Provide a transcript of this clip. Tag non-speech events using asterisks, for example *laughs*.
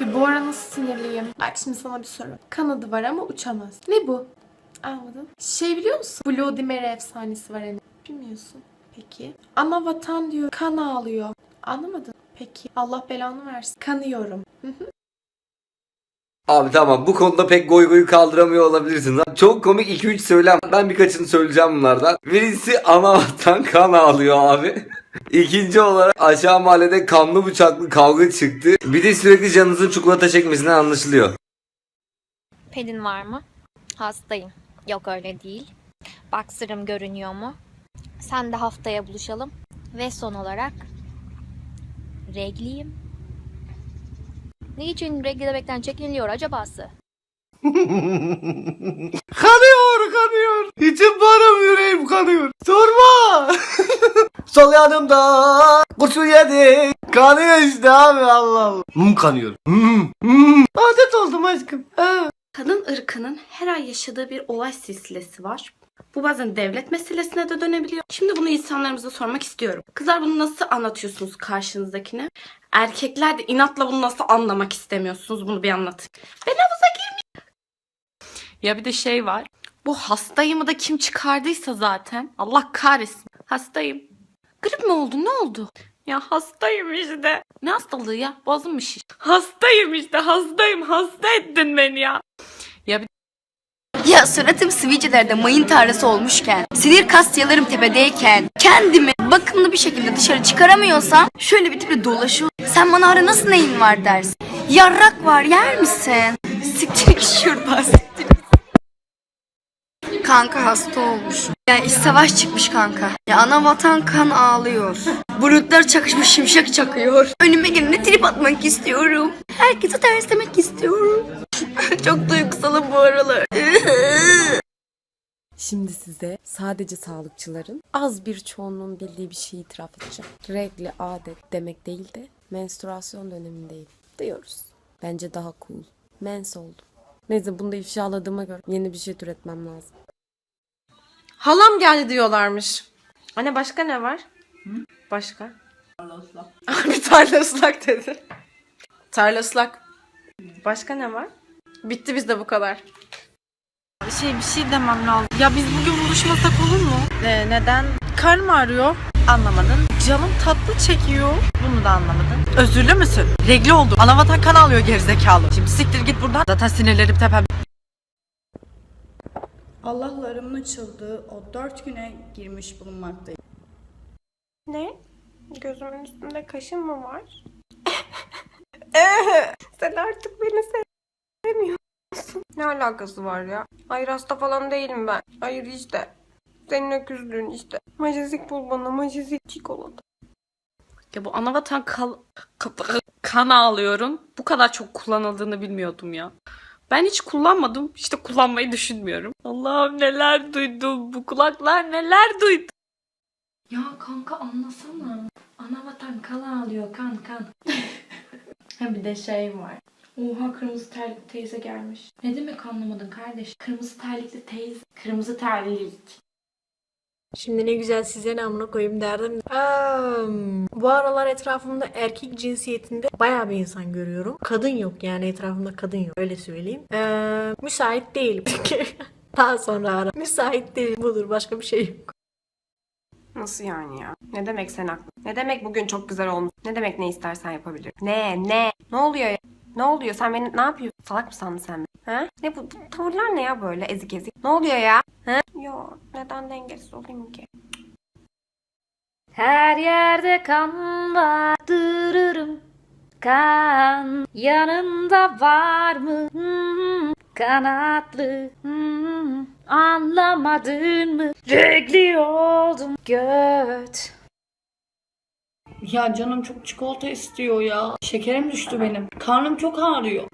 Bir bu ara nasıl sinirliyim? Bak şimdi sana bir soru. Kanadı var ama uçamaz. Ne bu? Anladın. Şey biliyor musun? Bloody Mary efsanesi var hani. Bilmiyorsun. Peki. Ana vatan diyor. Kan ağlıyor. Anlamadın. Peki. Allah belanı versin. Kanıyorum. Abi tamam bu konuda pek goy goyu kaldıramıyor olabilirsiniz. Çok komik 2-3 söylem. Ben birkaçını söyleyeceğim bunlardan. Birisi ana vatan kan ağlıyor abi. *laughs* İkinci olarak aşağı mahallede kanlı bıçaklı kavga çıktı. Bir de sürekli canınızın çikolata çekmesinden anlaşılıyor. Pedin var mı? Hastayım. Yok öyle değil. Baksırım görünüyor mu? Sen de haftaya buluşalım. Ve son olarak regliyim. Niçin regli demekten çekiniliyor acabası? *laughs* Kanıyor kanıyor. Sol yanımda kurşun yedi. Kanıyor işte abi Allah Allah. Hmm, kanıyor. Hmm, hmm. Adet oldum aşkım. Ha. Kadın ırkının her ay yaşadığı bir olay silsilesi var. Bu bazen devlet meselesine de dönebiliyor. Şimdi bunu insanlarımıza sormak istiyorum. Kızlar bunu nasıl anlatıyorsunuz karşınızdakine? Erkekler de inatla bunu nasıl anlamak istemiyorsunuz? Bunu bir anlatın. Ben havuza girmeyeyim. Ya bir de şey var. Bu hastayımı da kim çıkardıysa zaten. Allah kahretsin. Hastayım. Grip mi oldu? Ne oldu? Ya hastayım işte. Ne hastalığı ya? Boğazım mı şiş? Hastayım işte. Hastayım. Hasta ettin beni ya. Ya suratım sivilcelerde mayın tarlası olmuşken, sinir kasyalarım tepedeyken, kendimi bakımlı bir şekilde dışarı çıkaramıyorsam şöyle bir tiple dolaşıyor. Sen bana ara nasıl neyin var dersin. Yarrak var yer misin? Siktir şuradan. Kanka hasta olmuş. Ya iç savaş çıkmış kanka. Ya ana vatan kan ağlıyor. Bulutlar çakışmış şimşek çakıyor. Önüme gelene trip atmak istiyorum. Herkese terslemek istiyorum. *laughs* Çok duygusalım bu aralar. *laughs* Şimdi size sadece sağlıkçıların az bir çoğunluğun bildiği bir şeyi itiraf edeceğim. Regli adet demek değil de menstruasyon dönemindeyim diyoruz. Bence daha cool. Mens oldum. Neyse bunu da ifşaladığıma göre yeni bir şey türetmem lazım. Halam geldi diyorlarmış. Anne başka ne var? Başka? Tarla ıslak. *laughs* Abi tarla ıslak dedi. Tarla ıslak. Başka ne var? Bitti bizde bu kadar. Şey bir şey demem lazım. Ya biz bugün buluşmasak olur mu? Ee, neden? Karnım ağrıyor. Anlamadın. Canım tatlı çekiyor. Bunu da anlamadın. Özürlü müsün? Regli oldum. Anavatan kan alıyor gerizekalı. Şimdi siktir git buradan. Zaten sinirlerim tepem. Allah'larımın açıldığı o dört güne girmiş bulunmaktayım. Ne? Gözümün üstünde kaşın mı var? *laughs* Sen artık beni sevmiyorsun. Ne alakası var ya? Hayır hasta falan değilim ben. Hayır işte. Senin öküzlüğün işte. Majezik bul bana majezik çikolata. Ya bu anavatan kal ka- kan ağlıyorum. Bu kadar çok kullanıldığını bilmiyordum ya. Ben hiç kullanmadım. İşte kullanmayı düşünmüyorum. Allah'ım neler duydum. Bu kulaklar neler duydu. Ya kanka anlasana. Anavatan kan ağlıyor kan kan. *laughs* ha bir de şey var. Oha kırmızı terlikli teyze gelmiş. Ne demek anlamadın kardeş? Kırmızı terlikli teyze. Kırmızı terlik. Şimdi ne güzel size ne amına koyayım derdim. Aa, bu aralar etrafımda erkek cinsiyetinde baya bir insan görüyorum. Kadın yok yani etrafımda kadın yok öyle söyleyeyim. Ee, müsait değilim. *laughs* Daha sonra ara. Müsait değilim budur başka bir şey yok. Nasıl yani ya? Ne demek sen haklı? Ne demek bugün çok güzel olmuş? Ne demek ne istersen yapabilirim? Ne? Ne? Ne oluyor ya? Ne oluyor? Sen beni ne yapıyorsun? Salak mı sandın sen beni? Ha? Ne bu, bu tavırlar ne ya böyle ezik ezik? Ne oluyor ya? Ha? Yo neden dengesiz olayım ki? Her yerde kan var. Dırırım. Kan yanında var mı? Hmm, kanatlı. Hmm, anlamadın mı? Regli oldum göt. Ya canım çok çikolata istiyor ya. Şekerim düştü benim. Karnım çok ağrıyor.